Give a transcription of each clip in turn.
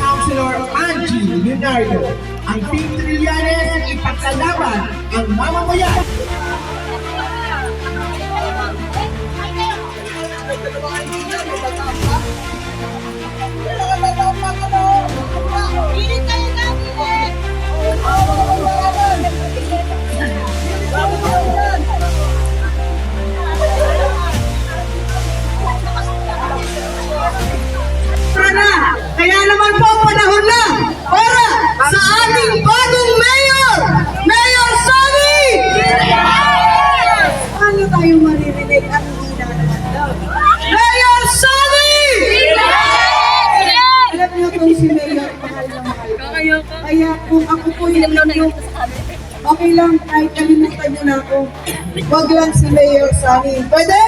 Councilor Angie Leonardo. Ang Team Trillanes ipagkalaban ang mamamayan. Kaya naman po panahon na para sa ating bagong mayor, Mayor Sonny! Ano tayo maririnig ang hina naman daw? Mayor Sonny! Alam niyo kung si Mayor, mahal na mahal ko. Kaya kung ako po yung yung okay lang kahit kalimutan niyo na ako. Huwag lang si Mayor Sonny. Pwede?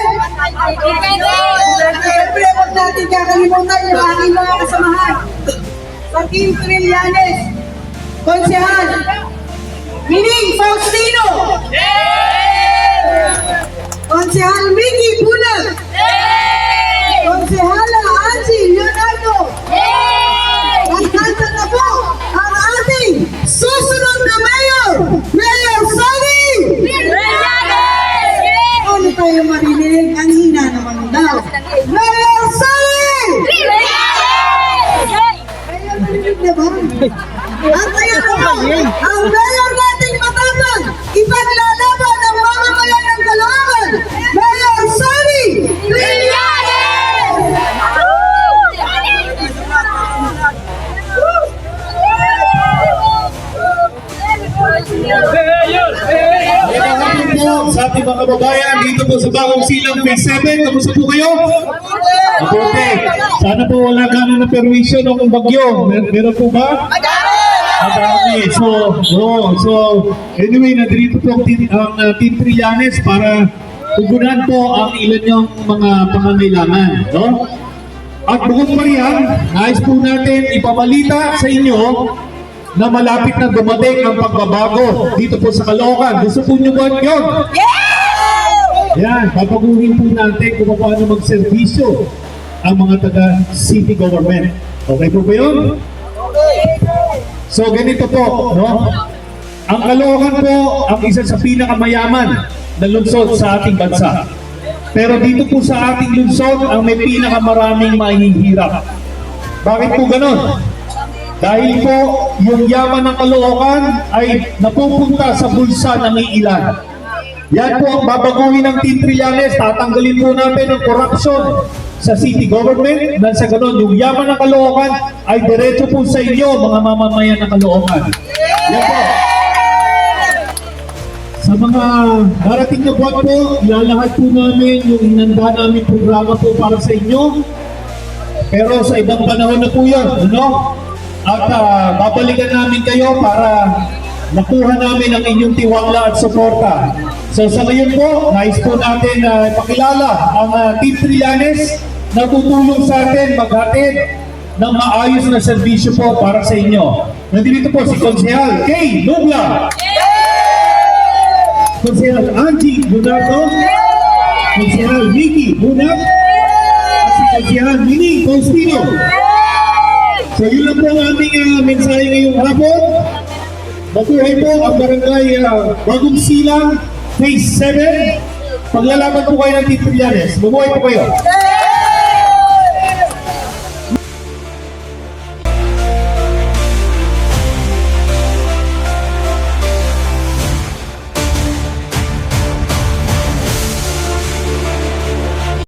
Siyempre, huwag natin kakalimutan yung aking mga kasamahan. Sa Team Trillanes, Konsehal, Mining Faustino, Konsehal Mickey kaya naman, ang mayor nating matapang, ipaglalaban ang mga mayan ng Caloocan, Mayor Sonny! Po sa ating mga kababayan dito po sa Bagong Silang Phase 7. Kamusta po kayo? Mabuti. Sana po wala gano'n na permission ng bagyo. Mer meron po ba? Madami. So, oh, so, anyway, nandito po ang, uh, Team Trillanes para tugunan po ang ilan yung mga pangangailangan. No? At bukod pa riyan, nais po natin ipabalita sa inyo na malapit na dumating ang pagbabago dito po sa Caloocan. Gusto po nyo ba yun? Yan, papaguhin po natin kung paano magservisyo ang mga taga city government. Okay po ba yun? So ganito po, no? Ang Caloocan po ang isa sa pinakamayaman na lungsod sa ating bansa. Pero dito po sa ating lungsod ang may pinakamaraming mahihirap. Bakit po ganon? Dahil po yung yaman ng Caloocan ay napupunta sa bulsa ng iilan. Yan po ang babaguhin ng Team Trillanes. Tatanggalin po natin ang corruption sa city government. Nang sa ganon, yung yaman ng Caloocan ay diretso po sa inyo, mga mamamayan ng Caloocan. Yan po. Sa mga darating na buwan po, ilalahad po namin yung inanda namin programa po para sa inyo. Pero sa ibang panahon na po yun, ano? At ah, babalikan namin kayo para makuha namin ang inyong tiwala at suporta. So sa ngayon po, nais po natin na ipakilala ang ah, Team Trillanes na tutulong sa atin maghatid ng maayos na serbisyo po para sa inyo. Nandito po si Konsehal Kay Nubla. Konsehal Angie Leonardo. Konsehal Mickey Bunag. At si Konsehal Mini Faustino. So yun lang po ang aming uh, mensahe ngayong hapon. Mabuhay po ang barangay uh, Bagong Silang Phase 7. Paglalaban po kayo ng Trillanes. Mabuhay po kayo.